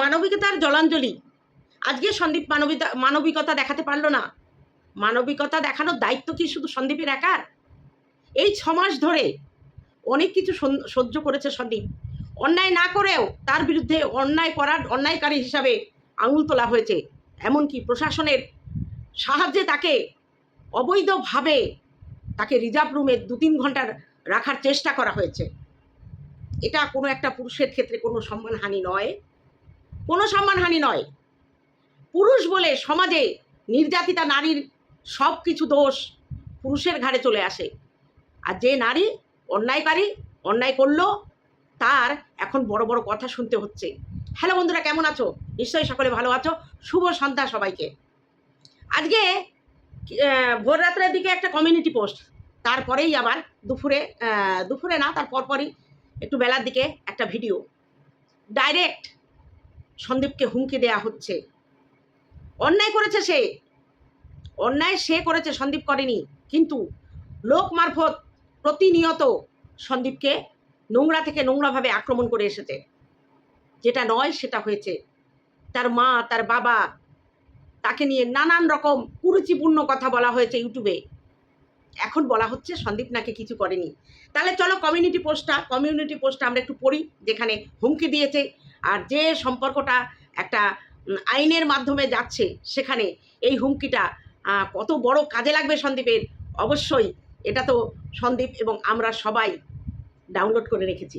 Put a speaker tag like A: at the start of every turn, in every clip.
A: মানবিকতার জলাঞ্জলি। আজকে সন্দীপ মানবিকতা মানবিকতা দেখাতে পারল না। মানবিকতা দেখানোর দায়িত্ব কি শুধু সন্দীপের একার? এই ছ মাস ধরে অনেক কিছু সহ্য করেছে সন্দীপ। অন্যায় না করেও তার বিরুদ্ধে অন্যায় করার অন্যায়কারী হিসাবে আঙুল তোলা হয়েছে। এমনকি প্রশাসনের সাহায্যে তাকে অবৈধভাবে তাকে রিজার্ভ রুমে দু তিন ঘণ্টার রাখার চেষ্টা করা হয়েছে। এটা কোনো একটা পুরুষের ক্ষেত্রে কোনো সম্মানহানি নয়। কোনো সম্মানহানি নয়। পুরুষ বলে সমাজে নির্যাতিতা নারীর সব কিছু দোষ পুরুষের ঘাড়ে চলে আসে। আর যে নারী অন্যায়কারী, অন্যায় করল, তার এখন বড় বড় কথা শুনতে হচ্ছে। হ্যালো বন্ধুরা, কেমন আছো? নিশ্চয়ই সকলে ভালো আছো। শুভ সন্ধ্যা সবাইকে। আজকে ভোর রাত্রের দিকে একটা কমিউনিটি পোস্ট তারপরেই আবার দুপুরে দুপুরে না, তার পরপরই একটু বেলার দিকে একটা ভিডিও ডাইরেক্ট সন্দীপকে হুমকি দেয়া হচ্ছে। অন্যায় করেছে সে। অন্যায় সে করেছে, সন্দীপ করেনি। কিন্তু লোক মারফত প্রতিনিয়ত সন্দীপকে নোংরা থেকে নোংরাভাবে আক্রমণ করে এসেছে। যেটা নয়, সেটা হয়েছে। তার মা, তার বাবা, তাকে নিয়ে নানান রকম কুরুচিপূর্ণ কথা বলা হয়েছে ইউটিউবে। এখন বলা হচ্ছে সন্দীপ নাকি কিছু করেনি। তাহলে চলো কমিউনিটি পোস্টটা কমিউনিটি পোস্টটা আমরা একটু পড়ি, যেখানে হুমকি দিয়েছে আর যে সম্পর্কটা একটা আইনের মাধ্যমে যাচ্ছে, সেখানে এই হুমকিটা কত বড় কাজে লাগবে সন্দীপের? অবশ্যই এটা তো সন্দীপ এবং আমরা সবাই ডাউনলোড করে রেখেছি।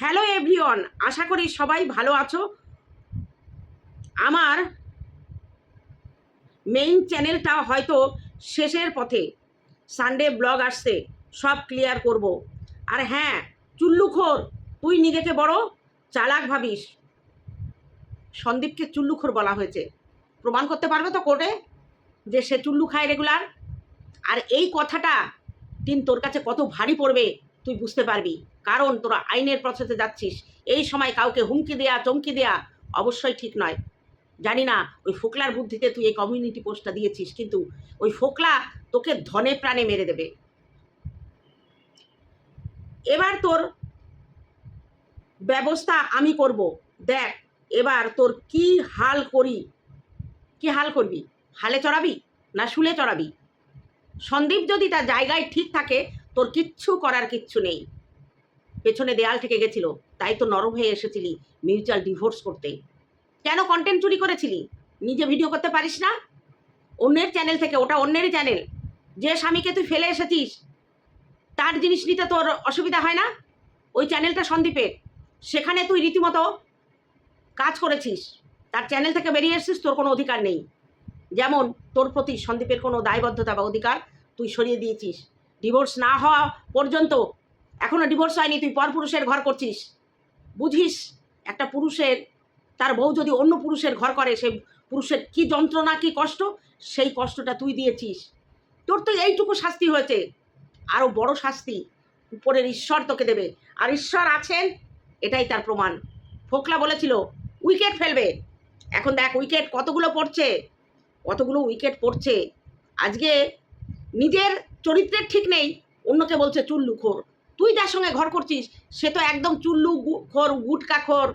A: হ্যালো এভরিওয়ান আশা করি সবাই ভালো আছো। আমার মেইন চ্যানেলটা হয়তো শেষের পথে। সানডে ব্লগ আসছে, সব ক্লিয়ার করব। আর হ্যাঁ চুল্লুখোর, তুই নিজেকে বড়, চালাক ভাবিস। সন্দীপকে চুল্লুখোর বলা হয়েছে। প্রমাণ করতে পারবে তো কোর্টে? যে সে চুল্লু খায় রেগুলার আর এই কথাটা দিন তোর কাছে কত ভারী পড়বে, তুই বুঝতে পারবি। কারণ তোরা আইনের প্রসেসে যাচ্ছিস। এই সময় কাউকে হুমকি দেয়া, চমকি দেয়া, অবশ্যই ঠিক নয়। জানি না, ওই ফোকলার বুদ্ধিতে তুই এই কমিউনিটি পোস্টটা দিয়েছিস, কিন্তু ওই ফোকলা তোকে ধনে প্রাণে মেরে দেবে। এবার তোর ব্যবস্থা আমি করব। দেখ, এবার তোর কি হাল করি? কি হাল করবি? হালে চড়াবি না শুলে চড়াবি? সন্দীপ যদি তার জায়গায় ঠিক থাকে, তোর কিচ্ছু করার কিচ্ছু নেই। পেছনে দেয়াল থেকে গেছিল, তাই তো নরম হয়ে এসেছিলি মিউচুয়াল ডিভোর্স করতে। কেন কন্টেন্ট চুরি করেছিলি? নিজে ভিডিও করতে পারিস না? অন্যের চ্যানেল থেকে, ওটা অন্যেরই চ্যানেল যে স্বামীকে তুই ফেলে এসেছিস, তার জিনিস নিতে তোর অসুবিধা হয় না? ওই চ্যানেলটা সন্দীপের। সেখানে তুই রীতিমতো কাজ করেছিস। তার চ্যানেল থেকে বেরিয়ে এসেছিস, তোর কোনো অধিকার নেই। যেমন তোর প্রতি সন্দীপের কোনো দায়বদ্ধতা বা অধিকার তুই সরিয়ে দিয়েছিস। ডিভোর্স না হওয়া পর্যন্ত এখনও ডিভোর্স হয়নি, তুই পরপুরুষের ঘর করছিস। বুঝিস, একটা পুরুষের তার বউ যদি অন্য পুরুষের ঘর করে, সে পুরুষের কি যন্ত্রণা, কি কষ্ট? সেই কষ্টটা তুই দিয়েছিস। তোর তো এইটুকু শাস্তি হয়েছে। আরও বড় শাস্তি উপরের ঈশ্বর তোকে দেবে। আর ঈশ্বর আছেন, এটাই তার প্রমাণ। ফোকলা বলেছিল, উইকেট ফেলবে। এখন দেখ, উইকেট কতগুলো পড়ছে? কতগুলো উইকেট পড়ছে? আজকে নিজের চরিত্রের ঠিক নেই, অন্যকে বলছে চুল্লু খোর। তুই যার সঙ্গে ঘর করছিস, সে তো একদম চুল্লু খোর, গুটকা খোর।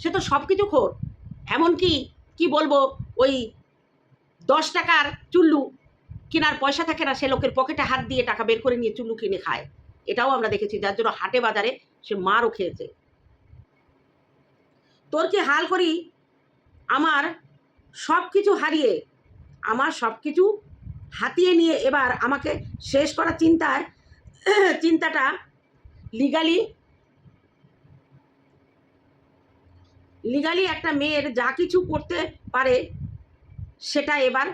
A: সে তো সব কিছু খোর। এমনকি, কি বলব, ওই দশ টাকার চুল্লু কেনার পয়সা থাকে না, সে লোকের পকেটে হাত দিয়ে টাকা বের করে নিয়ে চুল্লু কিনে খায়। এটাও আমরা দেখেছি, যার জন্য হাটে বাজারে সে মারও খেয়েছে। তোর কি হাল করি? আমার সব কিছু হারিয়ে, আমার সব কিছু হাতিয়ে নিয়ে এবার আমাকে শেষ করার চিন্তায়, চিন্তাটা লিগালি লিগালি একটা মেয়ের যা কিছু করতে পারে, সেটা এবার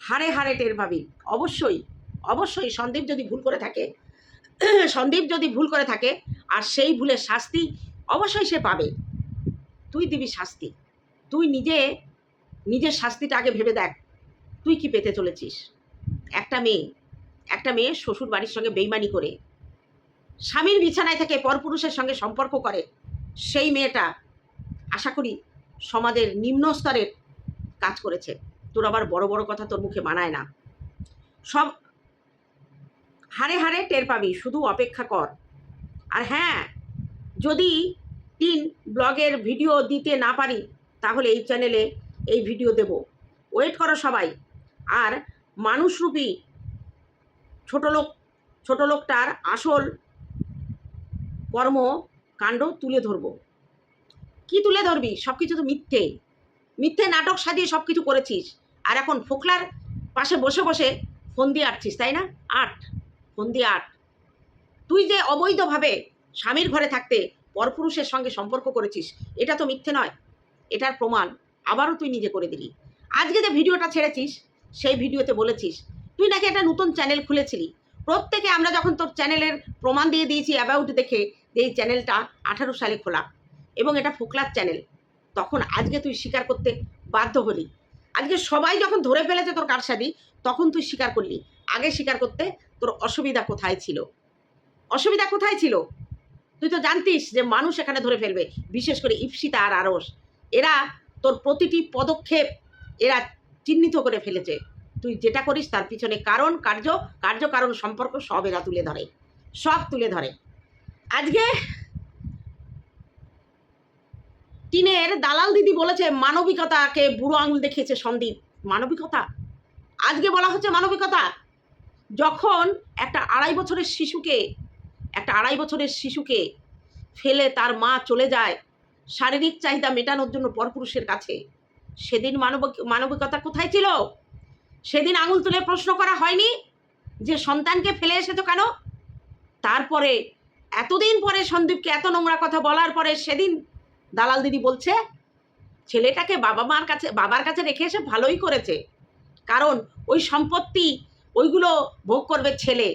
A: হাড়ে হাড়ে টের পাবি। অবশ্যই অবশ্যই সন্দীপ যদি ভুল করে থাকে, সন্দীপ যদি ভুল করে থাকে, আর সেই ভুলের শাস্তি অবশ্যই সে পাবে। তুই দিবি শাস্তি। তুই নিজে, নিজের শাস্তিটা আগে ভেবে দেখ। তুই কি পেতে চলেছিস? একটা মেয়ে একটা মেয়ে শ্বশুর বাড়ির সঙ্গে বেইমানি করে, স্বামীর বিছানায় থেকে পরপুরুষের সঙ্গে সম্পর্ক করে, সেই মেয়েটা আশা করি সমাজের নিম্ন স্তরের কাজ করেছে। তোর আবার বড় বড় কথা তোর মুখে মানায় না। সব হাড়ে হাড়ে টের পাবি, শুধু অপেক্ষা কর। আর হ্যাঁ যদি তিন ব্লগের ভিডিও দিতে না পারি, তাহলে এই চ্যানেলে এই ভিডিও দেব। ওয়েট করো সবাই। আর মানুষরূপী ছোট লোক, ছোট লোকটার আসল কর্মকাণ্ড তুলে ধরবো। কি তুলে ধরবি? সব কিছু তো মিথ্যে। মিথ্যে নাটক সাজিয়ে সব কিছু করেছিস। আর এখন ফোকলার পাশে বসে বসে ফোন দিয়ে আটছিস, তাই না? আট, ফোন দিয়ে আট। তুই যে অবৈধভাবে স্বামীর ঘরে থাকতে পরপুরুষের সঙ্গে সম্পর্ক করেছিস, এটা তো মিথ্যে নয়। এটার প্রমাণ আবারও তুই নিজে করে দিলি। আজকে যে ভিডিওটা ছেড়েছিস, সেই ভিডিওতে বলেছিস, তুই নাকি একটা নতুন চ্যানেল খুলেছিলি। প্রত্যেকে আমরা যখন তোর চ্যানেলের প্রমাণ দিয়ে দিয়েছি অ্যাবাউট দেখে, যে এই চ্যানেলটা আঠারো সালে খোলা। এবং এটা ফোকলার চ্যানেল। তখন আজকে তুই স্বীকার করতে বাধ্য হলি। আজকে সবাই যখন ধরে ফেলেছে তোর কারসাদি তখন তুই স্বীকার করলি। আগে স্বীকার করতে তোর অসুবিধা কোথায় ছিল? অসুবিধা কোথায় ছিল? তুই তো জানতিস যে মানুষ এখানে ধরে ফেলবে, বিশেষ করে ইপসিতা আর আরস এরা তোর প্রতিটি পদক্ষেপ এরা চিহ্নিত করে ফেলেছে। তুই যেটা করিস তার পিছনে কারণ, কার্য কার্য কারণ সম্পর্ক সব এরা তুলে ধরে। সব তুলে ধরে। আজকে টিনের দালাল দিদি বলেছে, মানবিকতাকে বুড়ো আঙুল দেখিয়েছে সন্দীপ। মানবিকতা? আজকে বলা হচ্ছে মানবিকতা। যখন একটা আড়াই বছরের শিশুকে, একটা আড়াই বছরের শিশুকে ফেলে তার মা চলে যায়, শারীরিক চাহিদা মেটানোর জন্য পরপুরুষের কাছে, সেদিন মানব মানবিকতা কোথায় ছিল? সেদিন আঙুল তুলে প্রশ্ন করা হয়নি যে সন্তানকে ফেলে এসেছ কেন? তারপরে, এতদিন পরে সন্দীপকে এত নোংরা কথা বলার পরে সেদিন দালাল দিদি বলছে, ছেলেটাকে বাবা মার কাছে, বাবার কাছে রেখে এসে ভালোই করেছে। কারণ ওই সম্পত্তি, ওইগুলো ভোগ করবে ছেলে।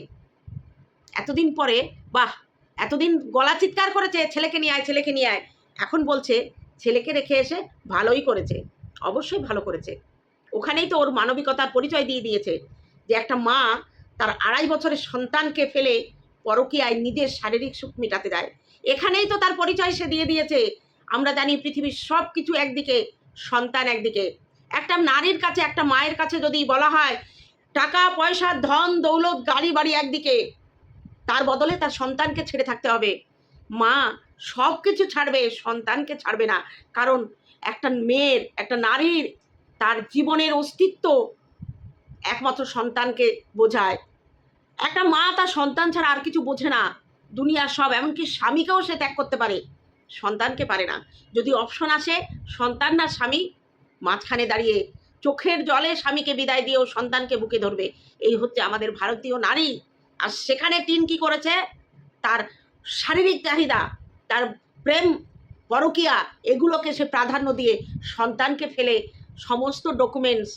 A: এতদিন পরে, বাহ, এতদিন গলা চিৎকার করেছে, ছেলেকে নিয়ে আয়, ছেলেকে নিয়ে আয়। এখন বলছে, ছেলেকে রেখে এসে ভালোই করেছে, অবশ্যই ভালো করেছে। ওখানেই তো ওর মানবিকতার পরিচয় দিয়ে দিয়েছে যে একটা মা তার আড়াই বছরের সন্তানকে ফেলে পরকীয়ায় নিজের শারীরিক সুখ মেটাতে যায় এখানেই তো তার পরিচয় সে দিয়ে দিয়েছে। আমরা জানি পৃথিবীর সব কিছু একদিকে, সন্তান একদিকে। একটা নারীর কাছে, একটা মায়ের কাছে যদি বলা হয়, টাকা, পয়সা, ধন, দৌলত, গাড়ি বাড়ি একদিকে, তার বদলে তার সন্তানকে ছেড়ে থাকতে হবে। মা সব কিছু ছাড়বে, সন্তানকে ছাড়বে না। কারণ একটা মেয়ের, একটা নারীর তার জীবনের অস্তিত্ব একমাত্র সন্তানকে বোঝায়। একটা মা তার সন্তান ছাড়া আর কিছু বোঝে না। দুনিয়ার সব, এমনকি স্বামীকেও সে ত্যাগ করতে পারে। সন্তানকে পারে না। যদি অপশন আসে, সন্তান না স্বামী, মাঝখানে দাঁড়িয়ে চোখের জলে স্বামীকে বিদায় দিয়েও সন্তানকে বুকে ধরবে। এই হচ্ছে আমাদের ভারতীয় নারী। আর সেখানে টিন কি করেছে? তার শারীরিক চাহিদা, তার প্রেম পরকিয়া, এগুলোকে সে প্রাধান্য দিয়ে সন্তানকে ফেলে সমস্ত ডকুমেন্টস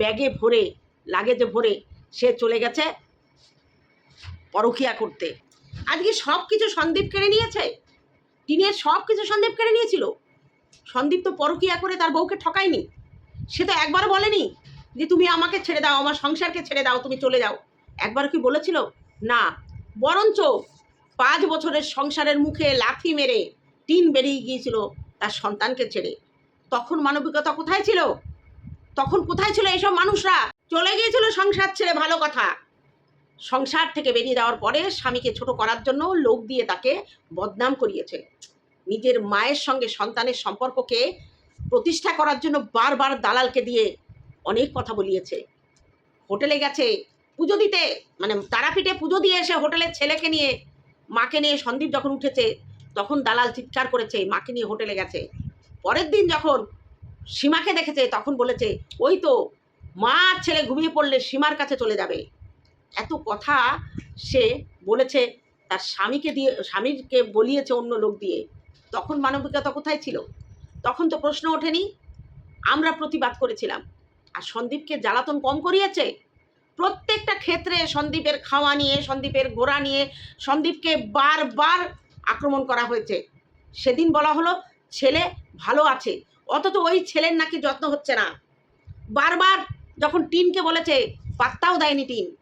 A: ব্যাগে ভরে লাগেজে ভরে সে চলে গেছে পরকিয়া করতে। আজকে সব কিছু সন্দীপ কেড়ে নিয়েছে? টিনের সব কিছু সন্দীপ কেড়ে নিয়েছিল। সন্দীপ তো পরকিয়া করে তার বউকে ঠকায়নি। সে তো একবার বলেনি যে, তুমি আমাকে ছেড়ে দাও, আমার সংসারকে ছেড়ে দাও, তুমি চলে যাও। একবার কি বলেছিল? না। বরঞ্চ পাঁচ বছরের সংসারের মুখে লাথি মেরে টিন বেরিয়ে গিয়েছিল তার সন্তানকে ছেড়ে। তখন মানবিকতা কোথায় ছিল? তখন কোথায় ছিল এইসব মানুষরা? চলে গিয়েছিল সংসার ছেড়ে, ভালো কথা। সংসার থেকে বেরিয়ে যাওয়ার পরে স্বামীকে ছোট করার জন্য লোক দিয়ে তাকে বদনাম করিয়েছে। নিজের মায়ের সঙ্গে সন্তানের সম্পর্ককে প্রতিষ্ঠা করার জন্য বারবার দালালকে দিয়ে অনেক কথা বলিয়েছে। হোটেলে গেছে, পুজো দিতে মানে তারাপীঠে পুজো দিয়ে এসে হোটেলের ছেলেকে নিয়ে, মাকে নিয়ে সন্দীপ যখন উঠেছে, তখন দালাল চিৎকার করেছে, মাকে নিয়ে হোটেলে গেছে। পরের দিন যখন সীমাকে দেখেছে, তখন বলেছে, ওই তো, মা ছেলে ঘুমিয়ে পড়লে সীমার কাছে চলে যাবে। এত কথা সে বলেছে, তার স্বামীকে দিয়ে, স্বামীকে বলিয়েছে অন্য লোক দিয়ে। তখন মানবিকতা কোথায় ছিল? তখন তো প্রশ্ন ওঠেনি। আমরা প্রতিবাদ করেছিলাম। আর সন্দীপকে জ্বালাতন কম করিয়েছে? প্রত্যেকটা ক্ষেত্রে সন্দীপের খাওয়া নিয়ে, সন্দীপের গোড়া নিয়ে, সন্দীপকে বারবার আক্রমণ করা হয়েছে। সেদিন বলা হলো, ছেলে ভালো আছে। অথচ ওই ছেলের নাকি যত্ন হচ্ছে না। বারবার যখন টিনকে বলেছে, পাত্তাও দেয়নি টিন।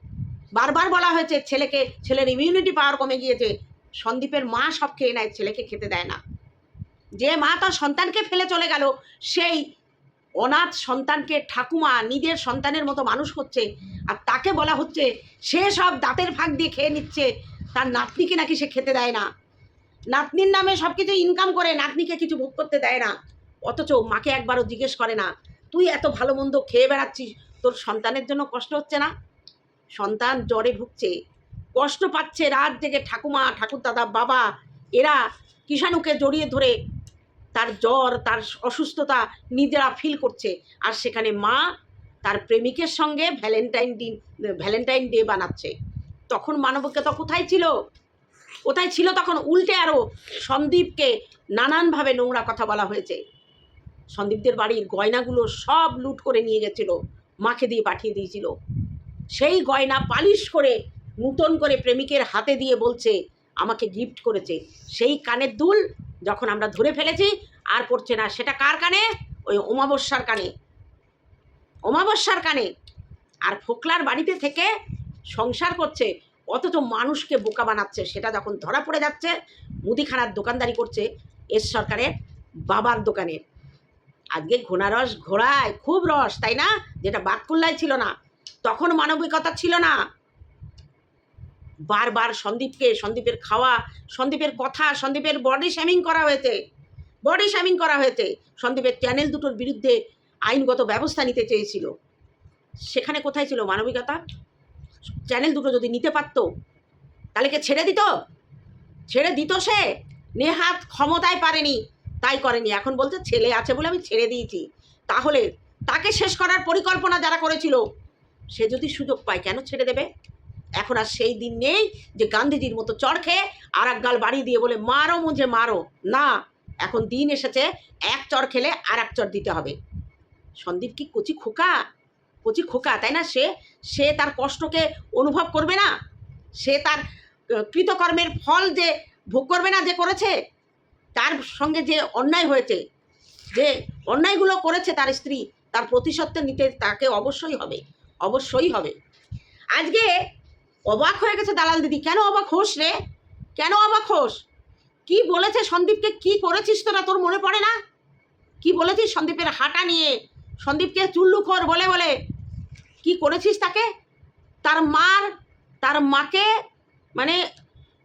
A: বারবার বলা হয়েছে, ছেলেকে, ছেলের ইমিউনিটি পাওয়ার কমে গিয়েছে। সন্দীপের মা সব খেয়ে নেয় ছেলেকে খেতে দেয় না। যে মা তার সন্তানকে ফেলে চলে গেল, সেই অনাথ সন্তানকে ঠাকুমা নিজের সন্তানের মতো মানুষ করছে আর তাকে বলা হচ্ছে, সে সব দাঁতের ফাঁক দিয়ে খেয়ে নিচ্ছে। তার নাতনিকে নাকি সে খেতে দেয় না। নাতনির নামে সব কিছু ইনকাম করে, নাতনিকে কিছু ভোগ করতে দেয় না। অথচ মাকে একবারও জিজ্ঞেস করে না, তুই এত ভালো মন্দ খেয়ে বেড়াচ্ছিস, তোর সন্তানের জন্য কষ্ট হচ্ছে না? সন্তান জ্বরে ভুগছে, কষ্ট পাচ্ছে রাত জেগে ঠাকুমা ঠাকুর দাদা বাবা, এরা কিষাণুকে জড়িয়ে ধরে তার জ্বর, তার অসুস্থতা নিজেরা ফিল করছে। আর সেখানে মা তার প্রেমিকের সঙ্গে ভ্যালেন্টাইন দিন ভ্যালেন্টাইন ডে বানাচ্ছে। তখন মানবিকতা কোথায় ছিল? কোথায় ছিল তখন? উল্টে আরও সন্দীপকে নানানভাবে নোংরা কথা বলা হয়েছে। সন্দীপদের বাড়ির গয়নাগুলো সব লুট করে নিয়ে গেছিল। মাকে দিয়ে পাঠিয়ে দিয়েছিল। সেই গয়না পালিশ করে নূতন করে প্রেমিকের হাতে দিয়ে বলছে, আমাকে গিফট করেছে। সেই কানের দুল যখন আমরা ধরে ফেলেছি, আর পড়ছে না। সেটা কার কানে? ওই অমাবস্যার কানে। অমাবস্যার কানে। আর ফোকলার বাড়িতে থেকে সংসার করছে, অথচ মানুষকে বোকা বানাচ্ছে। সেটা যখন ধরা পড়ে যাচ্ছে, মুদিখানার দোকানদারি করছে এস সরকারের বাবার দোকানের আজকে ঘোড়া রস ঘোড়ায় খুব রস, তাই না? যেটা বাতকুল্লায় ছিল না। তখন মানবিকতা ছিল না। বারবার সন্দীপকে, সন্দীপের খাওয়া, সন্দীপের কথা, সন্দীপের বডি শ্যামিং করা হয়েছে। বডি শ্যামিং করা হয়েছে। সন্দীপের চ্যানেল দুটোর বিরুদ্ধে আইনগত ব্যবস্থা নিতে চেয়েছিল। সেখানে কোথায় ছিল মানবিকতা? চ্যানেল দুটো যদি নিতে পারতো, তাহলে কে ছেড়ে দিত? ছেড়ে দিত সে। নেহাত ক্ষমতায় পারেনি। তাই করেনি। এখন বলছে, ছেলে আছে বলে আমি ছেড়ে দিয়েছি। তাহলে তাকে শেষ করার পরিকল্পনা যারা করেছিল সে যদি সুযোগ পায় কেন ছেড়ে দেবে? এখন আর সেই দিন নেই যে গান্ধীজির মতো চড় খেয়ে আর এক গাল বাড়ি দিয়ে বলে, মারো মুঝে মারো। না, এখন দিন এসেছে, এক চর খেলে আর এক চর দিতে হবে। সন্দীপ কি কচি খোকা? কচি খোকা, তাই না? সে সে তার কষ্টকে অনুভব করবে না? সে তার কৃতকর্মের ফল যে ভোগ করবে না যে করেছে? তার সঙ্গে যে অন্যায় হয়েছে, যে অন্যায়গুলো করেছে তার স্ত্রী, তার প্রতিশোধ নিতে তাকে অবশ্যই হবে। অবশ্যই হবে। আজকে অবাক হয়ে গেছে দালাল দিদি। কেন অবাক হোস রে? কেন অবাক হোস? কি বলেছে সন্দীপকে? কি করেছিস তোরা? তোর মনে পড়ে না? কি বলেছিস সন্দীপের হাঁটা নিয়ে? সন্দীপকে চুল্লু চুল্লুখোর বলে বলে। কি করেছিস তাকে? তার মার, তার মাকে মানে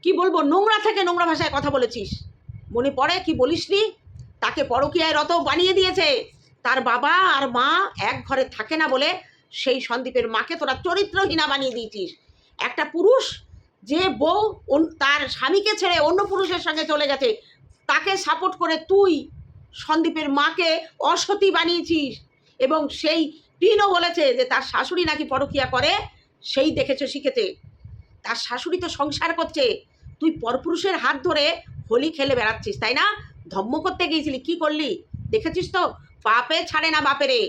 A: কি বলব, নোংরা থেকে নোংরা ভাষায় কথা বলেছিস। মনে পড়ে? কি বলিসনি তাকে পরকীয়ায় রত বানিয়ে দিয়েছে। তার বাবা আর মা এক ঘরে থাকে না বলে সেই সন্দীপের মাকে তোরা চরিত্রহীনা বানিয়ে দিয়েছিস। একটা পুরুষ যে বউ তার স্বামীকে ছেড়ে অন্য পুরুষের সঙ্গে চলে গেছে, তাকে সাপোর্ট করে তুই সন্দীপের মাকে অসতী বানিয়েছিস। এবং সেই টিনও বলেছে যে তার শাশুড়ি নাকি পরকিয়া করে, সেই দেখেছে শিখেছে। তার শাশুড়ি তো সংসার করছে। তুই পরপুরুষের হাত ধরে হোলি খেলে বেড়াচ্ছিস, তাই না? ধম্ম করতে গিয়েছিলি, কি করলি? দেখেছিস তো? পাপে ছাড়ে না বাপেরে।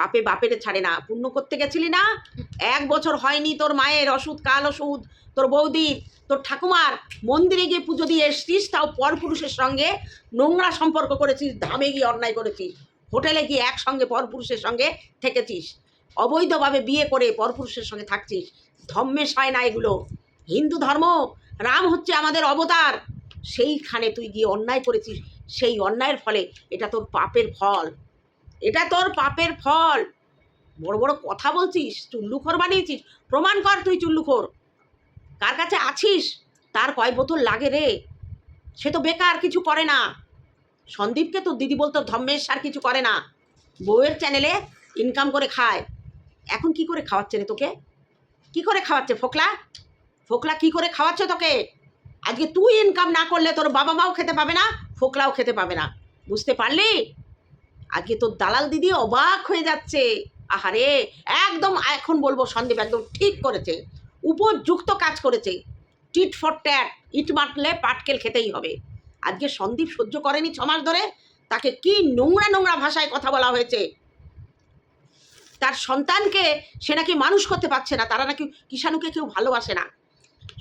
A: পাপে বাপেরে ছাড়ে না। পুণ্য করতে গেছিলি না? এক বছর হয়নি তোর মায়ের ওষুধ কাল ওষুধ তোর বৌদির তোর ঠাকুমার মন্দিরে গিয়ে পুজো দিয়ে এসছিস, তাও পরপুরুষের সঙ্গে নোংরা সম্পর্ক করেছিস, ধামে গিয়ে অন্যায় করেছিস। হোটেলে গিয়ে একসঙ্গে পরপুরুষের সঙ্গে থেকেছিস। অবৈধভাবে বিয়ে করে পরপুরুষের সঙ্গে থাকছিস। ধর্মেশ হয় না এগুলো। হিন্দু ধর্ম, রাম হচ্ছে আমাদের অবতার। সেইখানে তুই গিয়ে অন্যায় করেছিস, সেই অন্যায়ের ফলে এটা তোর পাপের ফল। এটা তোর পাপের ফল। বড় বড় কথা বলছিস, চুল্লুখোর বানিয়েছিস। প্রমাণ কর তুই চুল্লুখোর। কার কাছে আছিস? তার কয় বোতল লাগে রে। সে তো বেকার, কিছু করে না। সন্দীপকে তো দিদি বলতো ধম্মেশ আর কিছু করে না। বউয়ের চ্যানেলে ইনকাম করে খায়। এখন কি করে খাওয়াচ্ছে রে তোকে? কি করে খাওয়াচ্ছে ফোকলা? ফোকলা কি করে খাওয়াচ্ছে তোকে? আজকে তুই ইনকাম না করলে তোর বাবা মাও খেতে পাবে না, ফোকলাও খেতে পাবে না। বুঝতে পারলি? আজকে তোর দালাল দিদি অবাক হয়ে যাচ্ছে। আহারে, একদম এখন বলব সন্দীপ, একদম ঠিক করেছে। উপযুক্ত কাজ করেছে। টিট ফর ট্যাট, ইট মারলে পাটকেল খেতেই হবে। আজকে সন্দীপ সহ্য করেনি ছমাস ধরে, তাকে কি নোংরা নোংরা ভাষায় কথা বলা হয়েছে? তার সন্তানকে সে নাকি মানুষ করতে পারছে না, তারা নাকি কিষাণুকে কেউ ভালোবাসে না।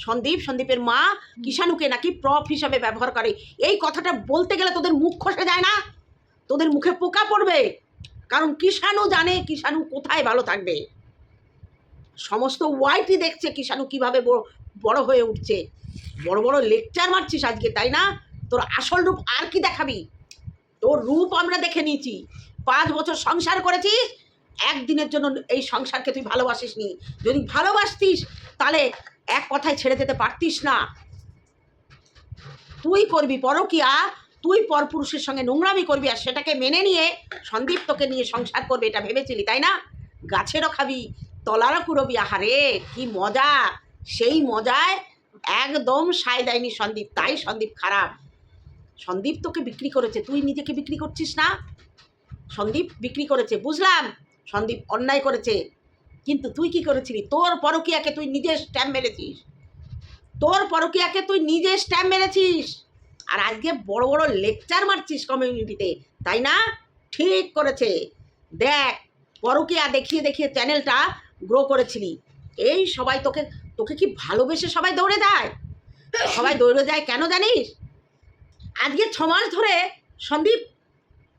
A: সন্দীপ, সন্দীপের মা কিষাণুকে নাকি প্রপ হিসাবে ব্যবহার করে। এই কথাটা বলতে গেলে তোদের মুখ খসে যায় না? তোদের মুখে পোকা পড়বে। কারণ কিষাণু জানে কিষাণু কোথায় ভালো থাকবে। সমস্ত ওয়াইটি দেখছে কিষাণু কীভাবে বড় হয়ে উঠছে। বড় বড় লেকচার মারছিস আজকে, তাই না? তোর আসল রূপ আর কি দেখাবি? তোর রূপ আমরা দেখে নিয়েছি। পাঁচ বছর সংসার করেছিস, একদিনের জন্য এই সংসারকে তুই ভালোবাসিস নি যদি ভালোবাসতিস, তাহলে এক কথায় ছেড়ে যেতে পারতিস না। তুই করবি পরকিয়া তুই পরপুরুষের সঙ্গে নোংরামি করবি আর সেটাকে মেনে নিয়ে সন্দীপ তোকে নিয়ে সংসার করবে, এটা ভেবেছিলি, তাই না? গাছেরও খাবি, তলারও কুড়বি, আহারে, কি মজা! সেই মজায় একদম সায় দেয়নি সন্দীপ, তাই সন্দীপ খারাপ। সন্দীপ তোকে বিক্রি করেছে, তুই নিজেকে বিক্রি করছিস না? সন্দীপ বিক্রি করেছে, বুঝলাম? সন্দীপ অন্যায় করেছে। কিন্তু তুই কি করেছিলি? তোর পরকিয়াকে তুই নিজে স্ট্যাম্প মেরেছিস। তোর পরকিয়াকে তুই নিজে স্ট্যাম্প মেরেছিস। আর আজকে বড় বড় লেকচার মারছিস কমিউনিটিতে তাই না? ঠিক করেছে। দেখ, পরকিয়া দেখিয়ে দেখিয়ে চ্যানেলটা গ্রো করেছিলি। এই সবাই তোকে তোকে কি ভালোবেসে সবাই দৌড়ে যায় সবাই দৌড়ে যায় কেন জানিস? আজকে ছ মাস ধরে সন্দীপ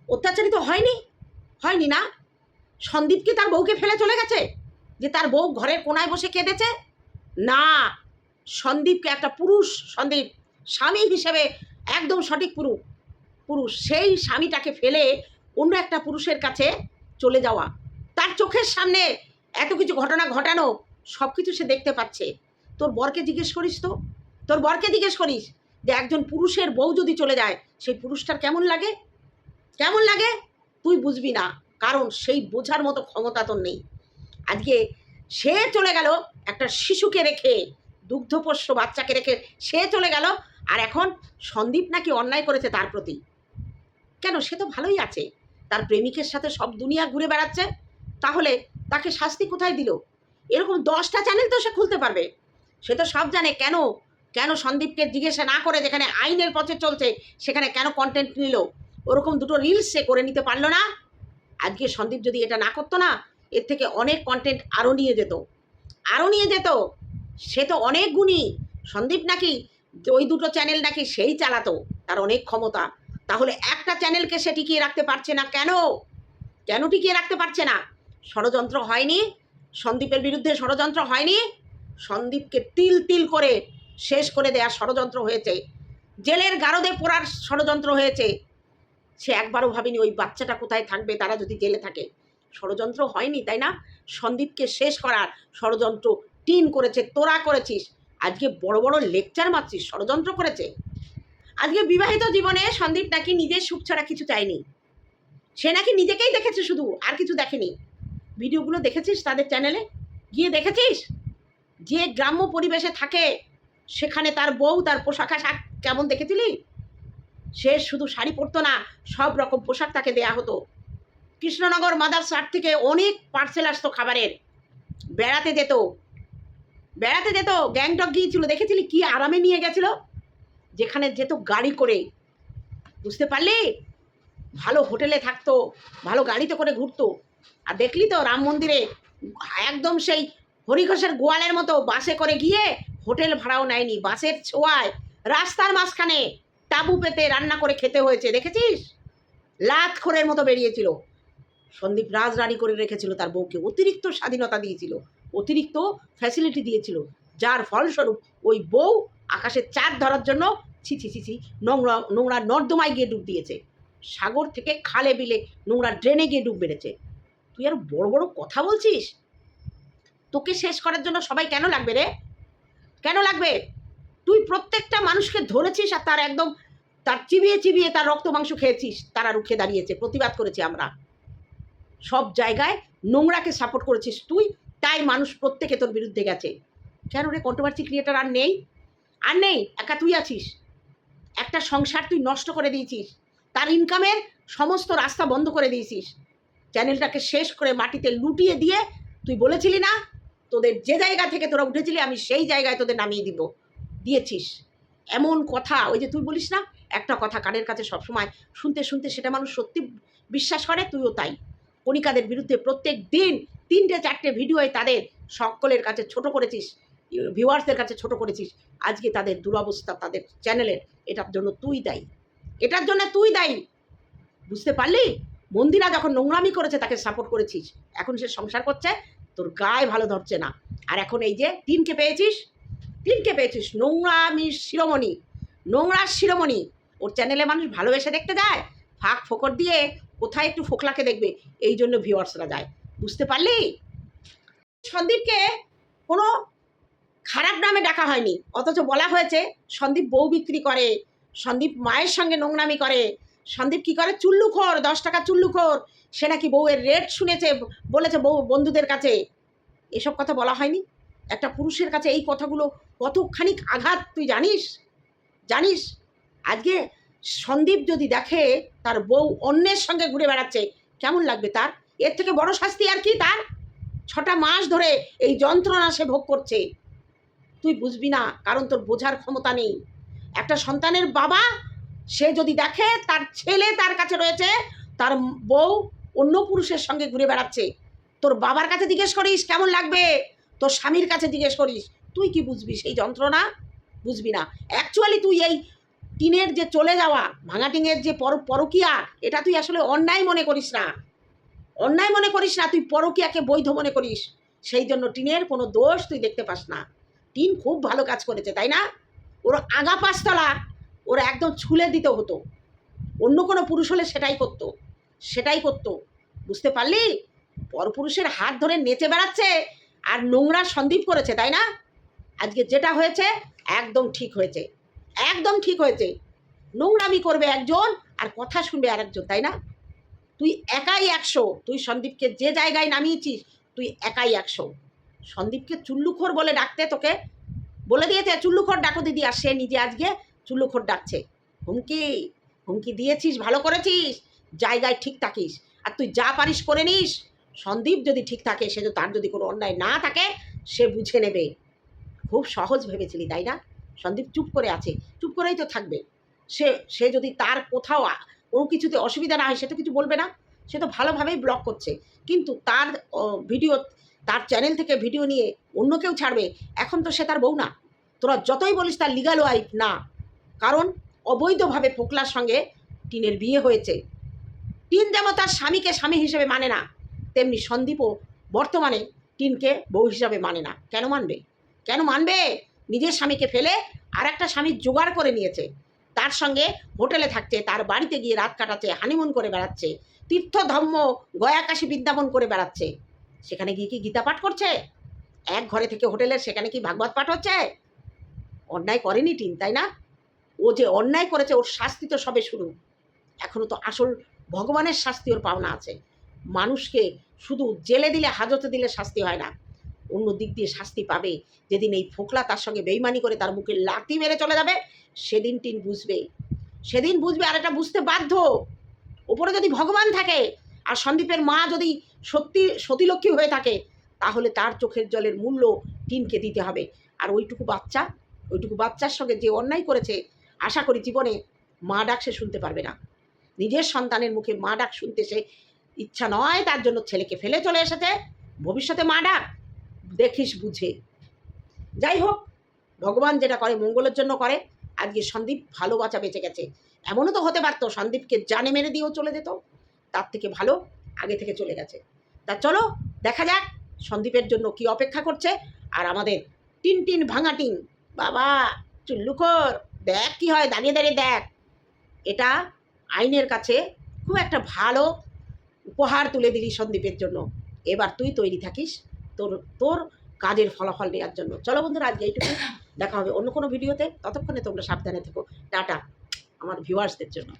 A: অত্যাচারিত হয়নি? হয়নি না? সন্দীপ কি তার বউকে ফেলে চলে গেছে? যে তার বউ ঘরের কোনায় বসে কেঁদেছে? না। সন্দীপকে একটা পুরুষ সন্দীপ স্বামী হিসেবে একদম সঠিক পুরুষ পুরুষ। সেই স্বামীটাকে ফেলে অন্য একটা পুরুষের কাছে চলে যাওয়া। তার চোখের সামনে এত কিছু ঘটনা ঘটানো সব কিছু সে দেখতে পাচ্ছে। তোর বরকে জিজ্ঞেস করিস তো? তোর বরকে জিজ্ঞেস করিস যে একজন পুরুষের বউ যদি চলে যায়, সেই পুরুষটার কেমন লাগে? কেমন লাগে? তুই বুঝবি না, কারণ সেই বোঝার মতো ক্ষমতা তোর নেই। আজকে সে চলে গেল একটা শিশুকে রেখে, দুগ্ধপোষ্য বাচ্চাকে রেখে সে চলে গেল আর এখন সন্দীপ নাকি অন্যায় করেছে তার প্রতি। কেন? সে তো ভালোই আছে। তার প্রেমিকের সাথে সব দুনিয়া ঘুরে বেড়াচ্ছে। তাহলে তাকে শাস্তি কোথায় দিল? এরকম দশটা চ্যানেল তো সে খুলতে পারবে। সে তো সব জানে কেন কেন সন্দীপকে জিজ্ঞাসা না করে যেখানে আইনের পথে চলছে, সেখানে কেন কন্টেন্ট নিল? ওরকম দুটো রিলস সে করে নিতে পারল না। আজকে সন্দীপ যদি এটা না করতো না, এর থেকে অনেক কন্টেন্ট আরও নিয়ে যেত। আরও নিয়ে যেত। সে তো অনেক গুণী। সন্দীপ নাকি ওই দুটো চ্যানেল নাকি সেই চালাতো, তার অনেক ক্ষমতা। তাহলে একটা চ্যানেলকে সে টিকিয়ে রাখতে পারছে না কেন? কেন টিকিয়ে রাখতে পারছে না? ষড়যন্ত্র হয়নি? সন্দীপের বিরুদ্ধে ষড়যন্ত্র হয়নি? সন্দীপকে তিল তিল করে শেষ করে দেওয়ার ষড়যন্ত্র হয়েছে। জেলের গারদে পোড়ার ষড়যন্ত্র হয়েছে। সে একবারও ভাবিনি ওই বাচ্চাটা কোথায় থাকবে, তারা যদি জেলে থাকে। ষড়যন্ত্র হয়নি, তাই না? সন্দীপকে শেষ করার ষড়যন্ত্র টিন করেছে তোরা করেছিস। আজকে বড় বড় লেকচার মারছিস ষড়যন্ত্র করেছে। আজকে বিবাহিত জীবনে সন্দীপ নাকি নিজের সুখ ছাড়া কিছু চায়নি। সে নাকি নিজেকেই দেখেছে শুধু, আর কিছু দেখেনি। ভিডিওগুলো দেখেছিস তাদের চ্যানেলে গিয়ে দেখেছিস? যে গ্রাম্য পরিবেশে থাকে, সেখানে তার বউ, তার পোশাক আশাক কেমন দেখেছিলি? সে শুধু শাড়ি পরতো না, সব রকম পোশাক তাকে দেয়া হতো। কৃষ্ণনগর মাদারসাট থেকে অনেক পার্সেল আসতো খাবারের। বেড়াতে যেত বেড়াতে যেত, গ্যাংটক গিয়েছিল, দেখেছিলি কি আরামে নিয়ে গেছিল? যেখানে যেত গাড়ি করে। বুঝতে পারলি? ভালো হোটেলে থাকতো, ভালো গাড়িতে করে ঘুরতো। আর দেখলি তো রাম মন্দিরে একদম সেই হরিঘোষের গোয়ালের মতো বাসে করে গিয়ে হোটেল ভাড়াও নেয়নি, বাসের ছোঁয়ায়, রাস্তার মাঝখানে তাবু পেতে রান্না করে খেতে হয়েছে, দেখেছিস? লাত খোরের মতো বেরিয়েছিল। সন্দীপ রাজ রাজরানি করে রেখেছিল তার বউকে, অতিরিক্ত স্বাধীনতা দিয়েছিল। অতিরিক্ত ফ্যাসিলিটি দিয়েছিল। যার ফলস্বরূপ ওই বউ আকাশে চাঁদ ধরার জন্য ছি ছি ছি ছি, নোংরা নোংরা নর্দমায় গিয়ে ডুব দিয়েছে। সাগর থেকে খালে বিলে নোংরা ড্রেনে গিয়ে ডুব মেরেছে তুই আর বড় বড় কথা বলছিস? তোকে শেষ করার জন্য সবাই কেন লাগবে রে? কেন লাগবে? তুই প্রত্যেকটা মানুষকে ধরেছিস আর তার একদম তার চিবিয়ে চিবিয়ে তার রক্ত, মাংস খেয়েছিস। তারা রুখে দাঁড়িয়েছে। প্রতিবাদ করেছি আমরা। সব জায়গায় নোংরাকে সাপোর্ট করেছিস তুই। তাই মানুষ প্রত্যেকে তোর বিরুদ্ধে গেছে। কেন রে কন্ট্রোভার্সি ক্রিয়েটার আর নেই? আর নেই, একা তুই আছিস। একটা সংসার তুই নষ্ট করে দিয়েছিস। তার ইনকামের সমস্ত রাস্তা বন্ধ করে দিয়েছিস। চ্যানেলটাকে শেষ করে মাটিতে লুটিয়ে দিয়ে তুই বলেছিলি না, তোদের যে জায়গা থেকে তোরা উঠেছিলি, আমি সেই জায়গায় তোদের নামিয়ে দিব। দিয়েছিস। এমন কথা, ওই যে তুই বলিস না, একটা কথা কানের কাছে সবসময় শুনতে শুনতে সেটা মানুষ সত্যি বিশ্বাস করে, তুইও তাই। কণিকাদের বিরুদ্ধে প্রত্যেক দিন তিনটে, চারটে ভিডিওয় তাদের সকলের কাছে ছোট করেছিস ভিউয়ার্সদের কাছে ছোট করেছিস। আজকে তাদের দুরবস্থা তাদের চ্যানেলের এটার জন্য তুই দায়ী। এটার জন্য তুই দায়ী। বুঝতে পারলি? মন্দিরা যখন নোংরামি করেছে, তাকে সাপোর্ট করেছিস। এখন সে সংসার করছে, তোর গায়ে ভালো ধরছে না। আর এখন এই যে তিনকে পেয়েছিস তিনকে পেয়েছিস। নোংরামি শিরোমণি, নোংরার শিরোমণি। ওর চ্যানেলে মানুষ ভালোবেসে দেখতে যায়, ফাঁক ফোকর দিয়ে কোথায় একটু ফোকলাকে দেখবে, এই জন্য ভিউয়ার্সরা যায়। বুঝতে পারলি? সন্দীপকে কোনো খারাপ নামে ডাকা হয়নি। অথচ বলা হয়েছে, সন্দীপ বউ বিক্রি করে, সন্দীপ মায়ের সঙ্গে নোংরামি করে। সন্দীপ কি করে? চুল্লুখোর, দশ টাকা চুল্লুখোর। সে নাকি বউয়ের রেট শুনেছে, বলেছে বউ, বন্ধুদের কাছে। এসব কথা বলা হয়নি। একটা পুরুষের কাছে এই কথাগুলো কতখানি আঘাত, তুই জানিস? জানিস? আজকে সন্দীপ যদি দেখে, তার বউ অন্যের সঙ্গে ঘুরে বেড়াচ্ছে, কেমন লাগবে তার? এর থেকে বড় শাস্তি আর কি তার? ছটা মাস ধরে এই যন্ত্রণা সে ভোগ করছে। তুই বুঝবি না, কারণ তোর বোঝার ক্ষমতা নেই। একটা সন্তানের বাবা, সে যদি দেখে তার ছেলে তার কাছে রয়েছে, তার বউ অন্য পুরুষের সঙ্গে ঘুরে বেড়াচ্ছে, তোর বাবার কাছে জিজ্ঞেস করিস, কেমন লাগবে? তোর স্বামীর কাছে জিজ্ঞেস করিস। তুই কি বুঝবি সেই যন্ত্রণা? বুঝবি না। অ্যাকচুয়ালি তুই এই টিনের যে চলে যাওয়া, ভাঙা টিনের যে পর, পরকিয়া, এটা তুই আসলে অন্যায় মনে করিস না। অন্যায় মনে করিস না, তুই পরকিয়াকে বৈধ মনে করিস। সেই জন্য টিনের কোনো দোষ তুই দেখতে পাস না। টিন খুব ভালো কাজ করেছে, তাই না? ওর আগা পাঁচতলা, ওরা একদম ছুলে দিতে হতো। অন্য কোনো পুরুষ হলে সেটাই করতো সেটাই করতো। বুঝতে পারলি? পরপুরুষের হাত ধরে নেচে বেড়াচ্ছে আর নোংরা সন্দীপ করেছে, তাই না? আজকে যেটা হয়েছে, একদম ঠিক হয়েছে। একদম ঠিক হয়েছে। নোংরামি করবে একজন আর কথা শুনবে আরেকজন, তাই না? তুই একাই একশো। তুই সন্দীপকে যে জায়গায় নামিয়েছিস, তুই একাই একশো। সন্দীপকে চুল্লুখোর বলে ডাকতে তোকে, বলে দিয়েছে, চুল্লুখোর ডাকো দিদি, আর সে নিজে আজকে চুল্লুখোর ডাকছে। হুমকি হুমকি দিয়েছিস, ভালো করেছিস, জায়গায় ঠিক থাকিস। আর তুই যা পারিস করে নিস। সন্দীপ যদি ঠিক থাকে, সে যদি তার যদি কোনো অন্যায় না থাকে, সে বুঝে নেবে। খুব সহজ ভেবেছিলি, তাই না? সন্দীপ চুপ করে আছে, চুপ করেই তো থাকবে। সে সে যদি তার কোথাও কোনো কিছুতে অসুবিধা না হয়, সে তো কিছু বলবে না। সে তো ভালোভাবেই ব্লক করছে। কিন্তু তার ভিডিও, তার চ্যানেল থেকে ভিডিও নিয়ে অন্য কেউ ছাড়বে, এখন তো সে তার বউ না। তোরা যতই বলিস তার লিগাল ওয়াইফ না। কারণ অবৈধভাবে ফোকলার সঙ্গে টিনের বিয়ে হয়েছে। টিন যেমন তার স্বামীকে স্বামী হিসেবে মানে না, তেমনি সন্দীপও বর্তমানে টিনকে বউ হিসাবে মানে না। কেন মানবে? কেন মানবে? নিজের স্বামীকে ফেলে আর একটা স্বামী জোগাড় করে নিয়েছে। তার সঙ্গে হোটেলে থাকছে, তার বাড়িতে গিয়ে রাত কাটাচ্ছে হানিমুন করে বেড়াচ্ছে তীর্থ ধর্ম গয়াকাশী বিদ্যাপন করে বেড়াচ্ছে। সেখানে গিয়ে কি গীতা পাঠ করছে? এক ঘরে থেকে হোটেলের সেখানে কি ভাগবত পাঠ হচ্ছে? অন্যায় করেনি টিন, তাই না? ও যে অন্যায় করেছে, ওর শাস্তি তো সবে শুরু। এখনও তো আসল ভগবানের শাস্তি ওর পাওনা আছে। মানুষকে শুধু জেলে দিলে, হাজতে দিলে শাস্তি হয় না। অন্য দিক দিয়ে শাস্তি পাবে। যেদিন এই ফোকলা তার সঙ্গে বেইমানি করে তার মুখে লাথি মেরে চলে যাবে, সেদিন টিন বুঝবে। সেদিন বুঝবে আর এটা বুঝতে বাধ্য। ওপরে যদি ভগবান থাকে আর সন্দীপের মা যদি সত্যি সতীলক্ষ্মী হয়ে থাকে, তাহলে তার চোখের জলের মূল্য টিনকে দিতে হবে। আর ওইটুকু বাচ্চা, ওইটুকু বাচ্চার সঙ্গে যে অন্যায় করেছে, আশা করি জীবনে মা ডাক সে শুনতে পারবে না। নিজের সন্তানের মুখে মা ডাক শুনতে সে ইচ্ছা নয়, তার জন্য ছেলেকে ফেলে চলে এসেছে। ভবিষ্যতে মা ডাক। দেখিস বুঝে। যাই হোক, ভগবান যেটা করে মঙ্গলের জন্য করে, আজকে সন্দীপ ভালো বাঁচা বেঁচে গেছে। এমনও তো হতে পারতো, সন্দীপকে জানে মেরে দিয়েও চলে যেত, তার থেকে ভালো আগে থেকে চলে গেছে। তা চলো, দেখা যাক সন্দীপের জন্য কি অপেক্ষা করছে, আর আমাদের টিন টিন ভাঙা টিন। বাবা চুল্লুকর দেখ কি হয়, দাঁড়িয়ে দাঁড়িয়ে দেখ। এটা আইনের কাছে খুব একটা ভালো উপহার তুলে দিলি সন্দীপের জন্য। এবার তুই তৈরি থাকিস তোর তোর কাজের ফলাফল নেওয়ার জন্য। চলো বন্ধুরা, আজকে এইটুকু দেখা হবে অন্য কোনো ভিডিওতে। ততক্ষণে তোমরা সাবধানে থেকো। টাটা, আমার ভিউয়ার্সদের জন্য।